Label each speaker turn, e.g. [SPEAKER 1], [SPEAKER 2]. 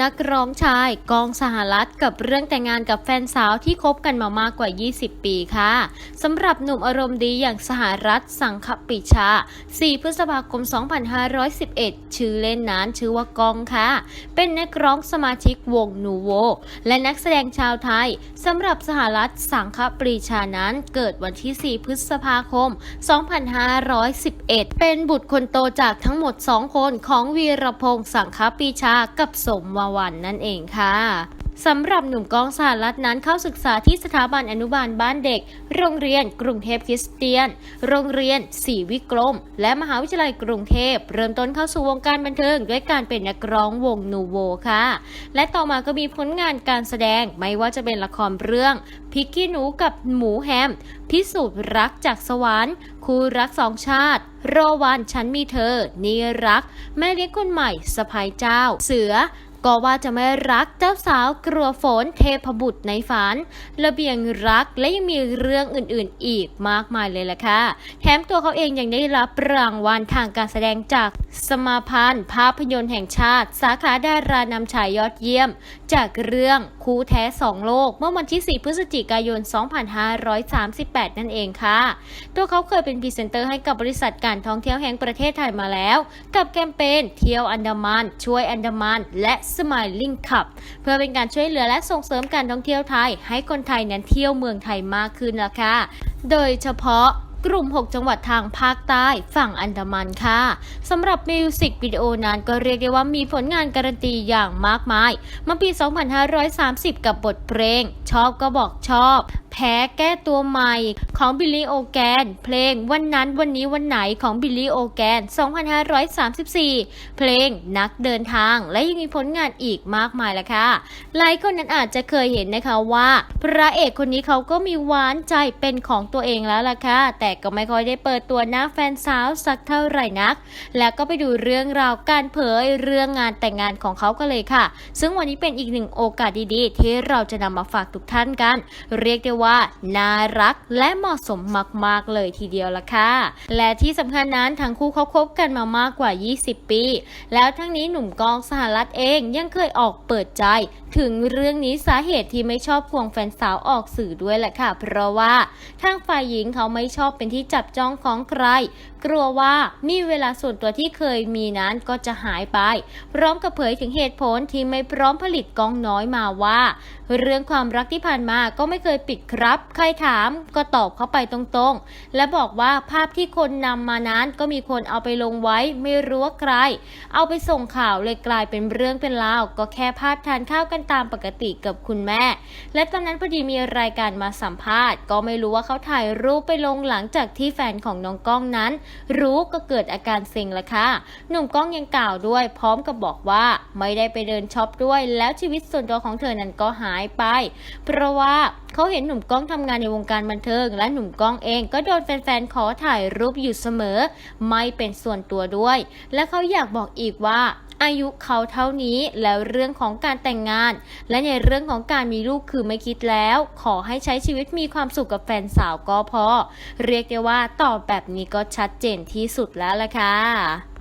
[SPEAKER 1] นักร้องชายกองสหรัฐกับเรื่องแต่งงานกับแฟนสาวที่คบกันมามากกว่า 20 ปีค่ะสำหรับหนุ่มอารมณ์ดีอย่างสหรัฐสังคปิชา 4 พฤษภาคม 2511 ชื่อเล่นนั้นชื่อว่ากองค่ะ เป็นนักร้องสมาชิกวงนูโวและนักแสดงชาวไทยสำหรับสหรัฐสังคปรีชานั้นเกิดวันที่ 4 พฤษภาคม 2511 เป็นบุตรคนโตจากทั้งหมด 2 คนของวีรพงษ์สังคปรีชากับสมวาวันนั่นเองค่ะสำหรับหนุ่มกองสหรัฐนั้นเข้าศึกษาที่สถาบันอนุบาลบ้านเด็ก โรงเรียนกรุงเทพคริสเตียน โรงเรียนศรีวิกรม และมหาวิทยาลัยกรุงเทพ เริ่มต้นเข้าสู่วงการบันเทิงด้วยการเป็นนักร้องวงนูโวค่ะ และต่อมาก็มีผลงานการแสดงไม่ว่าจะเป็นละครเรื่องพิกกี้หนูกับหมูแฮม พิสูจน์รักจากสวรรค์คู่รักสองชาติ โรวันฉันมีเธอ นี่รัก แม่เลี้ยงคนใหม่สะพายเจ้า เสือ ก็ว่าจะไม่รักเจ้าสาวกลัวฝนเทพบุตรในฝัน ระเบียงรักและยังมีเรื่องอื่นๆอีกมากมายเลยล่ะค่ะ แถมตัวเขาเองยังได้รับรางวัลทางการแสดงจาก สมาพันธ์ ภาพยนตร์แห่งชาติ สาขาดารานำชายยอดเยี่ยม จากเรื่องคู่แท้สองโลก เมื่อวันที่ 4 พฤศจิกายน 2538 นั่นเองค่ะ ตัวเขาเคยเป็นพรีเซนเตอร์ให้กับบริษัทการท่องเที่ยวแห่งประเทศไทยมาแล้ว กับแคมเปญเที่ยวอันดามัน ช่วยอันดามัน และสม i ลิงขับ เพื่อเป็นการช่วยเหลือและส่งเสริมการท่องเที่ยวไทย ให้คนไทยนั้นเที่ยวเมืองไทยมากขึ้นละค่ะ โดยเฉพาะ กลุ่ม 6 จังหวัดทางภาคใต้ฝั่งอันดามันค่ะสำหรับมิวสิกวิดีโอนั้นก็เรียกได้ว่ามีผลงานการันตีอย่างมากมายมื่อปี 2530 กับบทเพลง ชอบก็บอกชอบ แพ้แก้ตัวใหม่ของบิลลี่โอแกน เพลงวันนั้นวันนี้วันไหนของบิลลี่โอแกน 2534 เพลงนักเดินทาง และยังมีผลงานอีกมากมายละค่ะ หลายคนนั้นอาจจะเคยเห็นนะคะว่า พระเอกคนนี้เขาก็มีหวานใจเป็นของตัวเองแล้วล่ะค่ะแต่ก็ไม่ค่อยได้เปิดตัวหน้าแฟนสาวสักเท่าไหร่นัก แล้วก็ไปดูเรื่องราวการเผยเรื่องงานแต่งงานของเขากันเลยค่ะ ซึ่งวันนี้เป็นอีกหนึ่งโอกาสดีๆ ที่เราจะนำมาฝากทุกท่านกัน เรียกได้ว่าน่ารักและเหมาะสมมากๆเลยทีเดียวละค่ะ และที่สำคัญนั้นทั้งคู่เขาคบกันมามากกว่า 20 ปี แล้วทั้งนี้หนุ่มกองสหรัฐเองยังเคยออกเปิดใจ ถึงเรื่องนี้สาเหตุที่ไม่ชอบควงแฟนสาวออกสื่อด้วยแหละค่ะ เพราะว่าทางฝ่ายหญิงเขาไม่ชอบเป็นที่จับจ้องของใคร กลัวว่ามีเวลาส่วนตัวที่เคยมีนั้นก็จะหายไป พร้อมกับเผยถึงเหตุผลที่ไม่พร้อมผลิตกองน้อยมาว่า เรื่องความรักที่ผ่านมาก็ไม่เคยปิดครับ ใครถามก็ตอบเข้าไปตรงๆ และบอกว่าภาพที่คนนำมานั้นก็มีคนเอาไปลงไว้ไม่รู้ว่าใคร เอาไปส่งข่าวเลยกลายเป็นเรื่องเป็นราวก็แค่พาดทานข้าวกันตามปกติกับคุณแม่ และตอนนั้นพอดีมีรายการมาสัมภาษณ์ ก็ไม่รู้ว่าเขาถ่ายรูปไปลงหลังจากที่แฟนของน้องก้องนั้นรู้ก็เกิดอาการเซ็งละค่ะ หนุ่มก้องยังกล่าวด้วย พร้อมกับบอกว่าไม่ได้ไปเดินช็อปด้วย แล้วชีวิตส่วนตัวของเธอนั้นก็หายไป เพราะว่าเขาเห็นหนุ่มก้องทำงานในวงการบันเทิง และหนุ่มก้องเองก็โดนแฟนๆขอถ่ายรูปอยู่เสมอ ไม่เป็นส่วนตัวด้วย และเขาอยากบอกอีกว่า อายุเขาเท่านี้แล้วเรื่องของการแต่งงาน และในเรื่องของการมีลูกคือไม่คิดแล้ว ขอให้ใช้ชีวิตมีความสุขกับแฟนสาวก็พอ เรียกได้ว่าตอบแบบนี้ก็ชัดเจนที่สุดแล้วล่ะค่ะ